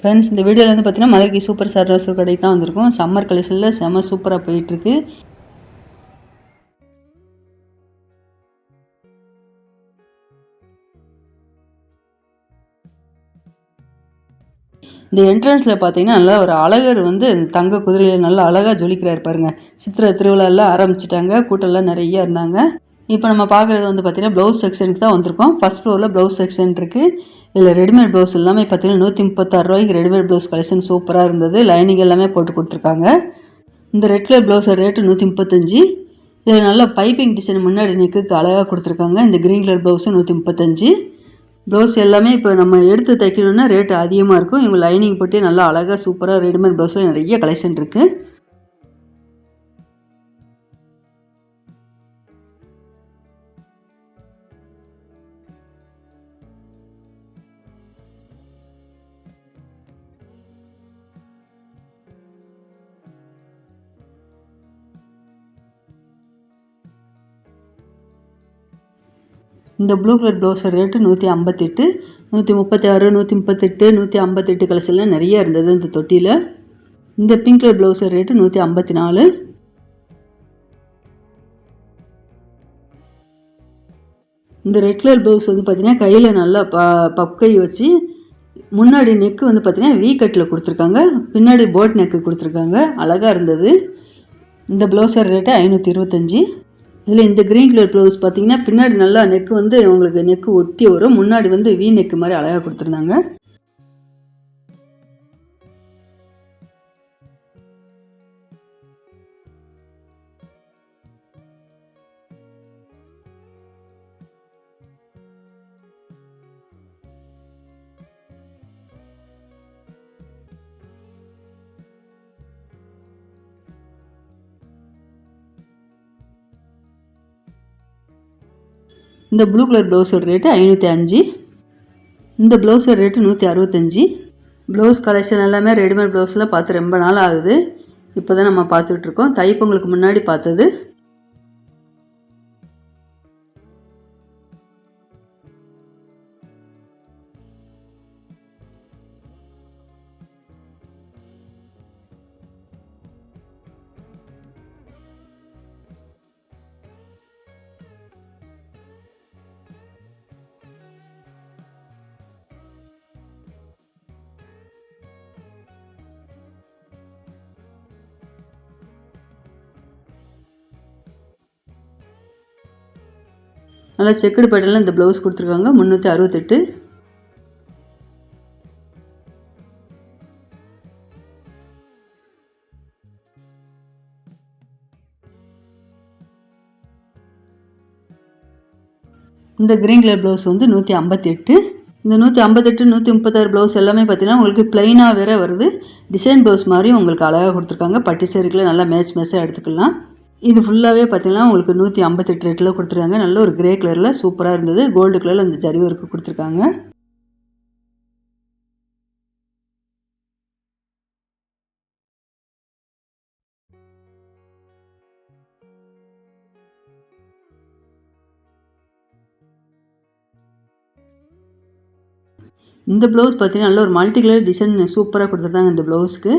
Friends இந்த வீடியோவில் வந்து பார்த்தீங்கன்னா மதுரைக்கு சூப்பர் சர்வசூர் கடை தான் வந்திருக்கும். சம்மர் கலெக்ஷனில் செம சூப்பராக போயிட்டுருக்கு. இந்த என்ட்ரன்ஸில் பார்த்தீங்கன்னா நல்லா ஒரு அழகர் வந்து தங்க குதிரையில் நல்லா அழகாக ஜொலிக்கிறாரு பாருங்க. சித்திரை திருவிழாலாம் ஆரம்பிச்சிட்டாங்க. கூட்டம்லாம் நிறைய இருந்தாங்க. இப்போ நம்ம பார்க்குறது வந்து பார்த்தீங்கன்னா ப்ளவுஸ் செக்ஷனுக்கு தான் வந்திருக்கோம். ஃபஸ்ட் ஃப்ளோரில் ப்ளவுஸ் செக்ஷன் இருக்குது இதில் ரெடிமேட் ப்ளவுஸ் எல்லாமே பார்த்தீங்கன்னா நூற்றி முப்பத்தாறு ரூபாய்க்கு ரெடிமேட் ப்ளவுஸ் கலெக்ஷன் சூப்பராக இருந்தது. லைனிங் எல்லாமே போட்டு கொடுத்துருக்காங்க. இந்த ரெட் கலர் ப்ளவுஸோட ரேட்டு நூற்றி முப்பத்தஞ்சு இதில் நல்ல பைப்பிங் டிசைன் முன்னாடி நெக்குக்கு அழகாக கொடுத்துருக்காங்க. இந்த க்ரீன் கலர் ப்ளவுஸும் நூற்றி முப்பத்தஞ்சு ப்ளவுஸ் எல்லாமே இப்போ நம்ம எடுத்து தைக்கணும்னா ரேட்டு அதிகமாக இருக்கும். இவங்க லைனிங் போட்டு நல்லா அழகாக சூப்பராக ரெடிமேட் ப்ளவுஸில் நிறைய கலெக்ஷன் இருக்குது இந்த ப்ளூ கலர் ப்ளவுஸோட ரேட்டு நூற்றி ஐம்பத்தெட்டு நூற்றி முப்பத்தி ஆறு நூற்றி முப்பத்தெட்டு நூற்றி ஐம்பத்தெட்டு கலர்ஸ்லாம் நிறைய இருந்தது இந்த தொட்டியில். இந்த பிங்க் கலர் ப்ளவுஸோட ரேட்டு நூற்றி ஐம்பத்தி நாலு இந்த ரெட் கலர் ப்ளவுஸ் வந்து பார்த்திங்கன்னா கையில் நல்லா ப பப்கை வச்சு முன்னாடி நெக்கு வந்து பார்த்திங்கன்னா வி கட்டில் கொடுத்துருக்காங்க. பின்னாடி போட் நெக்கு கொடுத்துருக்காங்க. அழகாக இருந்தது. இந்த ப்ளவுஸோட ரேட்டு ஐநூற்றி இருபத்தஞ்சி. இதில் இந்த க்ரீன் கலர் ப்ளவுஸ் பார்த்தீங்கன்னா பின்னாடி நல்லா நெக்கு வந்து உங்களுக்கு நெக்கு ஒட்டி வரும். முன்னாடி வந்து வி நெக்கு மாதிரி அழகாக கொடுத்துருந்தாங்க. இந்த ப்ளூ கலர் ப்ளவுஸோட ரேட்டு ஐநூற்றி அஞ்சு. இந்த ப்ளவுஸோட ரேட்டு நூற்றி அறுபத்தஞ்சி. ப்ளவுஸ் கலெக்ஷன் எல்லாமே ரெடிமேட் ப்ளவுஸ்லாம் பார்த்து ரொம்ப நாள் ஆகுது. இப்போ தான் நம்ம பார்த்துட்ருக்கோம் தைப்பொங்கலுக்கு முன்னாடி பார்த்தது நல்லா செக்குடு பேட்டர்னில் இந்த ப்ளவுஸ் கொடுத்துருக்காங்க. முந்நூற்றி அறுபத்தெட்டு. இந்த க்ரீன் கலர் ப்ளவுஸ் வந்து நூற்றி ஐம்பத்தெட்டு. இந்த நூற்றி ஐம்பத்தெட்டு நூற்றி முப்பத்தாறு ப்ளவுஸ் எல்லாமே பார்த்தீங்கன்னா உங்களுக்கு ப்ளைனாக வேறு வருது. டிசைன் ப்ளவுஸ் மாதிரி உங்களுக்கு அழகாக கொடுத்துருக்காங்க. பட்டு சேருக்குள்ளே நல்லா மேட்ச் மேட்சாக எடுத்துக்கலாம். இது ஃபுல்லாகவே பார்த்தீங்கன்னா உங்களுக்கு நூற்றி ஐம்பத்தெட்டு ரேட்டில் கொடுத்துருக்காங்க. நல்ல ஒரு கிரே கலரில் சூப்பராக இருந்தது. கோல்டு கலரில் அந்த ஜரி ஒர்க்கு கொடுத்துருக்காங்க. இந்த ப்ளவுஸ் பார்த்தீங்கன்னா நல்ல ஒரு மல்டி கலர் டிசைன் சூப்பராக கொடுத்துருந்தாங்க இந்த ப்ளவுஸ்க்கு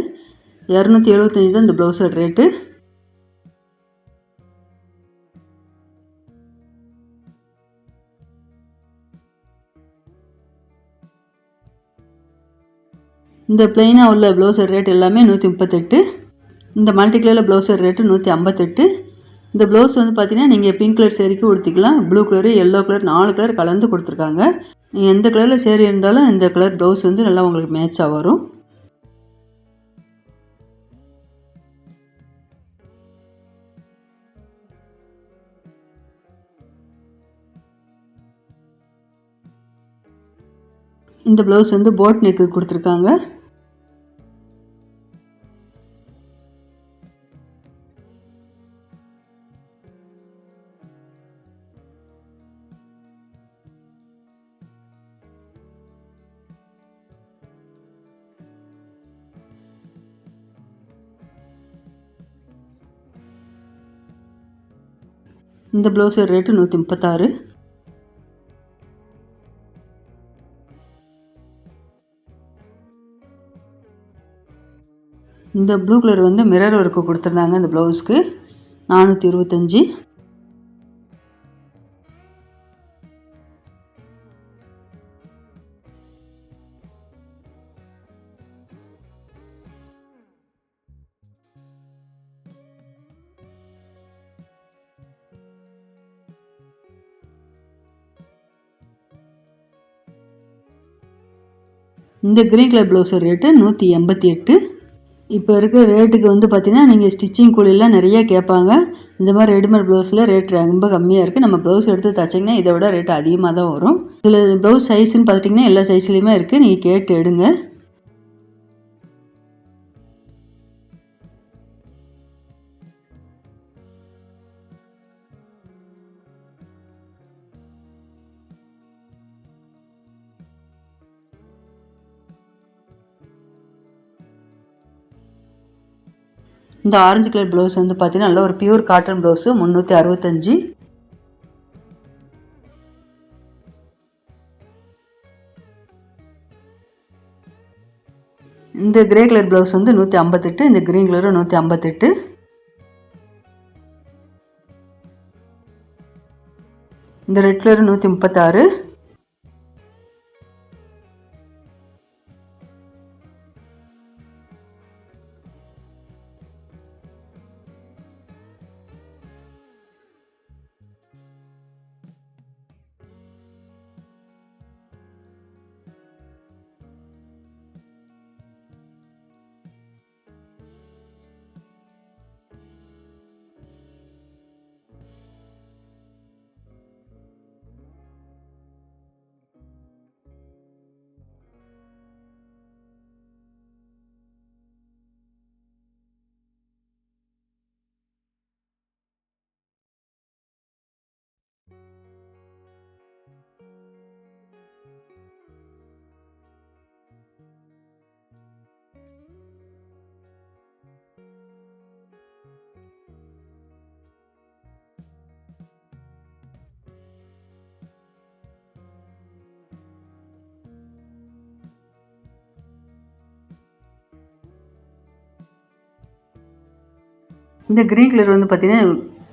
இரநூத்தி எழுபத்தஞ்சி தான் இந்த ப்ளவுஸோட ரேட்டு இந்த பிளெயினாக உள்ள ப்ளவுஸர் ரேட் எல்லாமே நூற்றி முப்பத்தெட்டு. இந்த மல்டி கலரில் ப்ளவுஸர் ரேட்டு நூற்றி ஐம்பத்தெட்டு. இந்த ப்ளவுஸ் வந்து பார்த்தீங்கன்னா நீங்கள் பிங்க் கலர் சேரீக்கு உடுத்திக்கலாம். ப்ளூ கலரு எல்லோ கலர் நாலு கலர் கலந்து கொடுத்துருக்காங்க. நீங்கள் எந்த கலரில் சேரீ இருந்தாலும் இந்த கலர் ப்ளவுஸ் வந்து நல்லா உங்களுக்கு மேட்சாக வரும். இந்த ப்ளவுஸ் வந்து போட் நெக்கு கொடுத்துருக்காங்க. இந்த ப்ளவுஸு ரேட்டு நூற்றி முப்பத்தாறு. இந்த ப்ளூ கலர் வந்து மிரர் ஒர்க்கு கொடுத்துருந்தாங்க இந்த ப்ளவுஸ்க்கு நானூற்றி இருபத்தஞ்சி. இந்த க்ரீன் கலர் ப்ளவுஸ் ரேட்டு நூற்றி எண்பத்தி எட்டு. இப்போ இருக்கிற ரேட்டுக்கு வந்து பார்த்தீங்கன்னா நீங்கள் ஸ்டிச்சிங் கூலிலாம் நிறைய கேட்பாங்க. இந்த மாதிரி ரெடிமேட் ப்ளவுஸில் ரேட் ரொம்ப கம்மியாக இருக்குது நம்ம ப்ளவுஸ் எடுத்து தைச்சிங்கன்னா இதை விட ரேட் அதிகமாக தான் வரும். இதில் ப்ளவுஸ் சைஸ்ன்னு பார்த்துட்டிங்கன்னா எல்லா சைஸ்லேயுமே இருக்குது நீங்கள் கேட்டு எடுங்க. இந்த ஆரஞ்சு கலர் ப்ளவுஸ் வந்து பார்த்தீங்கன்னா நல்ல ஒரு பியூர் காட்டன் ப்ளவுஸு முந்நூற்றி அறுபத்தஞ்சி. இந்த கிரே கலர் ப்ளவுஸ் வந்து நூற்றி ஐம்பத்தெட்டு இந்த க்ரீன் கலரும் நூற்றி ஐம்பத்தெட்டு. இந்த ரெட் கலர் நூற்றி முப்பத்தாறு. இந்த க்ரீன் கலர் வந்து பார்த்தீங்கன்னா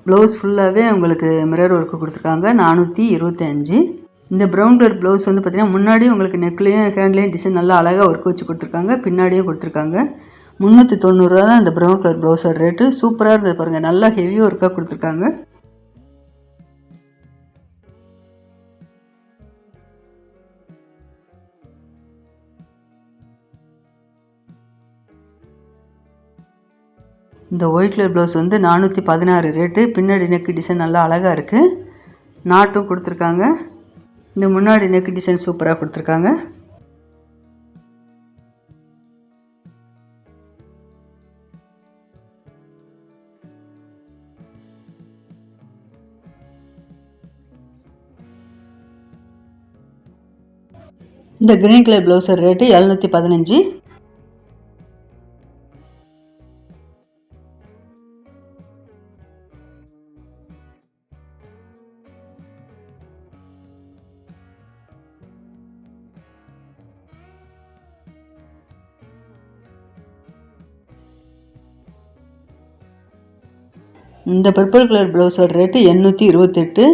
ப்ளவுஸ் ஃபுல்லாகவே உங்களுக்கு மிரர் ஒர்க்கு கொடுத்துருக்காங்க. நானூற்றி இருபத்தஞ்சி. இந்த ப்ரௌன் கலர் ப்ளவுஸ் வந்து பார்த்தீங்கன்னா முன்னாடி உங்களுக்கு நெக்லேயும் ஹேண்ட்லேயும் டிசைன் நல்லா அழகாக ஒர்க் வச்சு கொடுத்துருக்காங்க. பின்னாடியும் கொடுத்துருக்காங்க. முந்நூற்றி தொண்ணூறுரூவா தான் இந்த ப்ரௌன் கலர் ப்ளவுஸோட ரேட்டு சூப்பராக இருந்தது பாருங்கள் நல்லா ஹெவி ஒர்க்காக கொடுத்துருக்காங்க. இந்த ஒயிட் கலர் ப்ளவுஸ் வந்து நானூற்றி பதினாறு ரேட்டு பின்னாடி நெக்கு டிசைன் நல்லா அழகாக இருக்குது நாட்டும் கொடுத்துருக்காங்க. இந்த முன்னாடி நெக்கு டிசைன் சூப்பராக கொடுத்துருக்காங்க. இந்த கிரீன் கலர் ப்ளவுஸர் ரேட்டு எழுநூற்றி பதினஞ்சு. இந்த பர்பிள் கலர் ப்ளவுஸோட ரேட்டு எண்ணூற்றி இருபத்தெட்டு.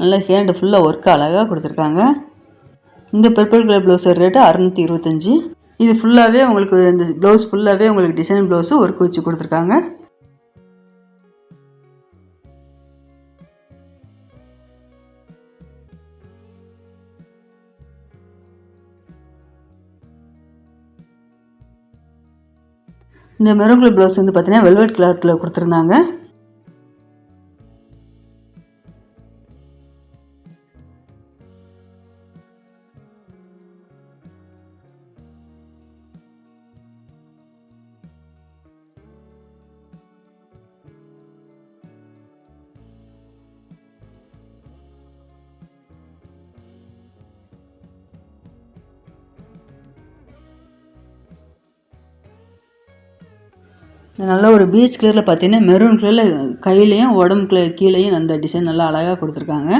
நல்லா ஹேண்டு ஃபுல்லாக ஒர்க்கு அழகாக கொடுத்துருக்காங்க. இந்த பர்பிள் கலர் ப்ளவுஸோட ரேட்டு அறநூற்றி இருபத்தஞ்சி. இது ஃபுல்லாகவே உங்களுக்கு இந்த ப்ளவுஸ் ஃபுல்லாகவே உங்களுக்கு டிசைன் ப்ளவுஸு ஒர்க் வச்சு கொடுத்துருக்காங்க. இந்த மெரூன் கலர் ப்ளவுஸ் வந்து பார்த்தீங்கன்னா வெல்வெட் கலரில் கொடுத்துருந்தாங்க. நல்ல ஒரு பீச் கலரில் பார்த்தீங்கன்னா மெரூன் கலரில் கையிலையும் உடம்புக்குள்ள கீழேயும் அந்த டிசைன் நல்லா அழகாக கொடுத்துருக்காங்க.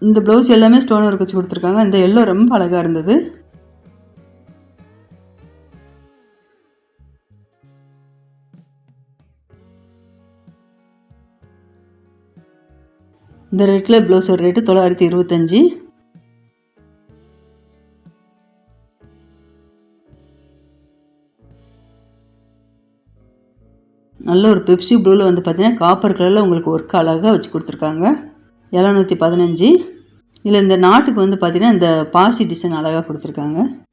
இந்த ப்ளவுஸ் எல்லாமே ஸ்டோன் ஒர்க் வச்சு கொடுத்துருக்காங்க. இந்த எல்லோ ரொம்ப அழகாக இருந்தது. இந்த ரெட் கலர் ப்ளவுஸோட ரேட்டு தொள்ளாயிரத்தி இருபத்தஞ்சி. நல்ல ஒரு பெப்சி ப்ளூவில் வந்து பார்த்தீங்கன்னா காப்பர் கலரில் உங்களுக்கு ஒர்க் அழகாக வச்சு கொடுத்துருக்காங்க. எழுநூற்றி பதினஞ்சு. இதில் இந்த நாட்டுக்கு வந்து பார்த்தீங்கன்னா இந்த பாசி டிசைன் அழகாக கொடுத்துருக்காங்க.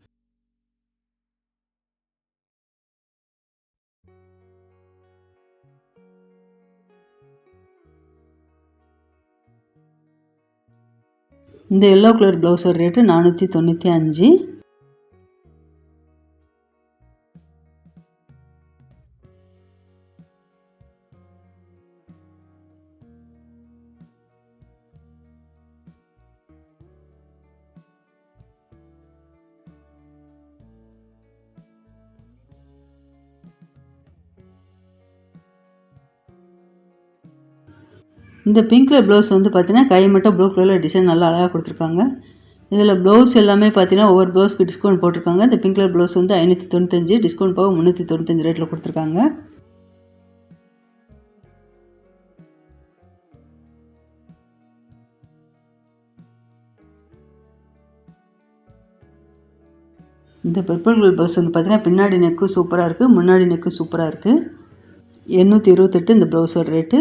இந்த எல்லோ கலர் ப்ளவுஸோட ரேட்டு நானூற்றி தொண்ணூற்றி அஞ்சு. இந்த பிங்க் கலர் ப்ளவுஸ் வந்து பார்த்தீங்கன்னா கை மட்டும் ப்ளூ கலரில் டிசைன் நல்லா அழகாக கொடுத்துருக்காங்க. இதில் ப்ளவுஸ் எல்லாமே பார்த்தீங்கன்னா ஒவ்வொரு ப்ளவுஸ்க்கு டிஸ்கவுண்ட் போட்டிருக்காங்க. இந்த பிங்க் கலர் ப்ளவுஸ் வந்து ஐநூற்றி தொண்ணூத்தஞ்சு டிஸ்கவுண்ட் போக முந்நூற்றி தொண்ணூத்தஞ்சு ரேட்டில் கொடுத்துருக்காங்க. இந்த பர்பிள் கலர் ப்ளவுஸ் வந்து பார்த்தீங்கன்னா பின்னாடி நெக்கு சூப்பராக இருக்குது முன்னாடி நெக்கு சூப்பராக இருக்குது எண்ணூற்றி இருபத்தெட்டு இந்த ப்ளவுஸோட ரேட்டு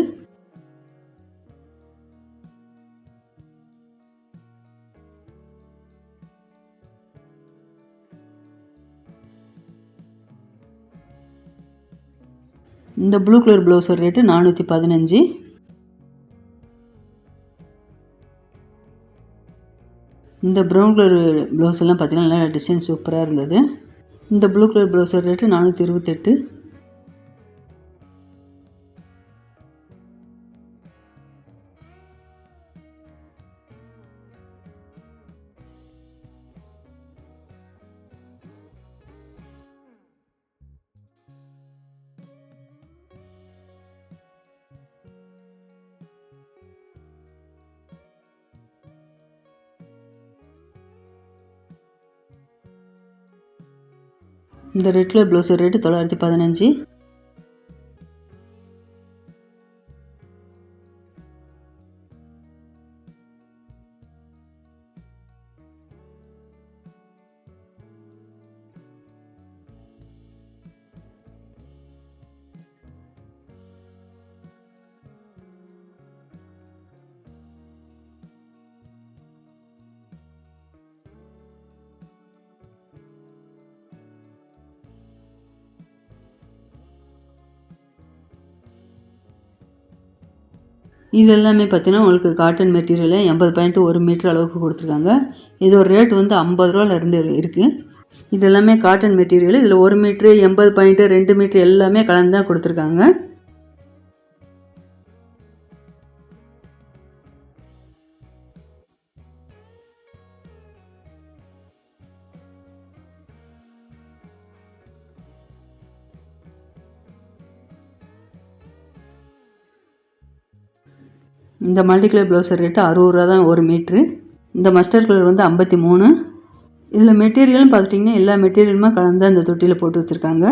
இந்த ப்ளூ கலர் ப்ளவுஸோட ரேட்டு நானூற்றி பதினஞ்சு. இந்த ப்ரௌன் கலர் ப்ளவுஸ் எல்லாம் பார்த்தீங்கன்னா நல்லா டிசைன் சூப்பராக இருந்தது. இந்த ப்ளூ கலர் ப்ளவுஸோட ரேட்டு நானூற்றி இருபத்தெட்டு. இந்த ரெட் கலர் ப்ளவுஸ் ரேட்டு தொள்ளாயிரத்தி பதினஞ்சு. இது எல்லாமே பார்த்தீங்கன்னா உங்களுக்கு காட்டன் மெட்டீரியலு எண்பது பாயிண்ட் ஒரு மீட்டர் அளவுக்கு கொடுத்துருக்காங்க. இதோட ரேட் வந்து ஐம்பது ரூபாலேருந்து இருக்குது இது எல்லாமே காட்டன் மெட்டீரியல் இதில் ஒரு மீட்ரு எண்பது பாயிண்ட்டு ரெண்டு மீட்ரு எல்லாமே கலந்து தான் கொடுத்துருக்காங்க. இந்த மல்டி கலர் ப்ளவுஸ் ரேட்டு அறுபது ரூபா தான் ஒரு மீட்ரு இந்த மஸ்டர்ட் கலர் வந்து ஐம்பத்தி மூணு. இதில் மெட்டீரியல்னு பார்த்துட்டிங்கன்னா எல்லா மெட்டீரியலுமே கலந்து அந்த தொட்டியில் போட்டு வச்சுருக்காங்க.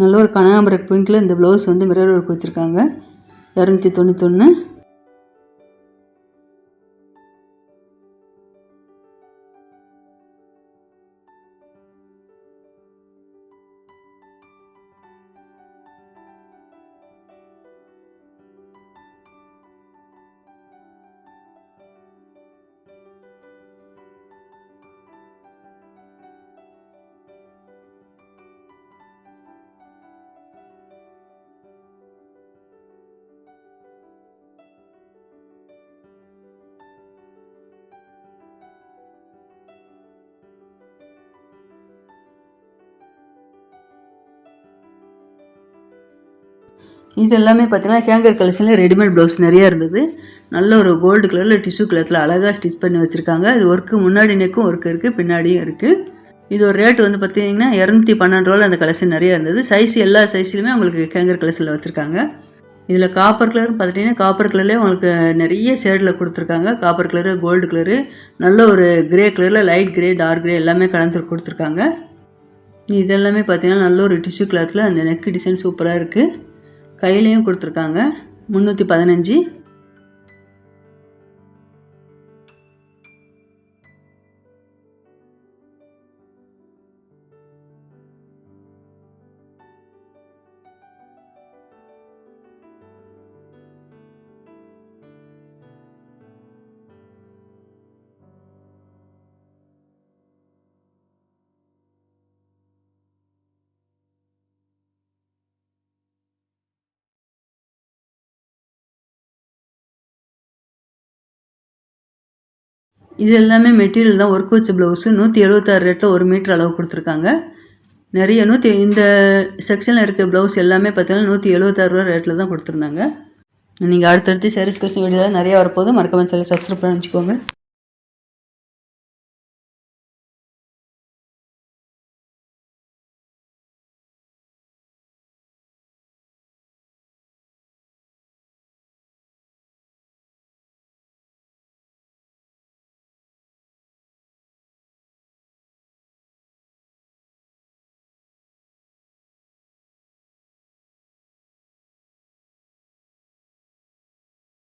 நல்ல ஒரு கனகாம்பரம் பிங்க்கில் இந்த ப்ளவுஸ் வந்து மிரர் ஒர்க் வச்சுருக்காங்க. இரநூத்தி தொண்ணூத்தொன்று இது எல்லாமே பார்த்தீங்கன்னா ஹேங்கர் கலெக்ஷனில் ரெடிமேட் ப்ளவுஸ் நிறைய இருந்தது. நல்ல ஒரு கோல்டு கலரில் டிஷ்யூ கலரில் அழகாக ஸ்டிச் பண்ணி வச்சுருக்காங்க. இது ஒர்க்கு முன்னாடி நெக்கும் ஒர்க் இருக்குது பின்னாடியும் இருக்குது இது ஒரு ரேட் வந்து பார்த்தீங்கன்னா இரநூத்தி பன்னெண்டு ரூபாயில் அந்த கலெக்ஷன் நிறைய இருந்தது. சைஸ் எல்லா சைஸ்லையுமே உங்களுக்கு ஹேங்கர் கலெக்ஷனில் வச்சுருக்காங்க. இதில் காப்பர் கலர்னு பார்த்துட்டிங்கன்னா காப்பர் கலர்லேயே உங்களுக்கு நிறைய ஷேடில் கொடுத்துருக்காங்க. காப்பர் கலரு கோல்டு கலரு நல்ல ஒரு கிரே கலரில் லைட் கிரே டார்க் கிரே எல்லாமே கலந்து கொடுத்துருக்காங்க. இது எல்லாமே பார்த்தீங்கன்னா நல்ல ஒரு டிஷ்யூ கிளாத்தில் அந்த நெக்கு டிசைன் சூப்பராக இருக்குது கையிலையும் கொடுத்துருக்காங்க. முந்நூற்றி பதினஞ்சு. இது எல்லாமே மெட்டீரியல் தான். ஒர்க் வச்ச ப்ளவுஸு நூற்றி எழுபத்தாறு ரேட்டில் ஒரு மீட்டர் அளவு கொடுத்துருக்காங்க. நிறைய நூற்றி இந்த செக்ஷனில் இருக்க ப்ளவுஸ் எல்லாமே பார்த்தீங்கன்னா நூற்றி எழுபத்தாறு ரூபா ரேட்டில் தான் கொடுத்துருந்தாங்க. நீங்கள் அடுத்தடுத்து சாரீஸ் கல்சி வீடியோவில் நிறையா வரப்போது மறக்காமல் சேனல் சப்ஸ்கிரைப் பண்ணி வச்சுக்கோங்க.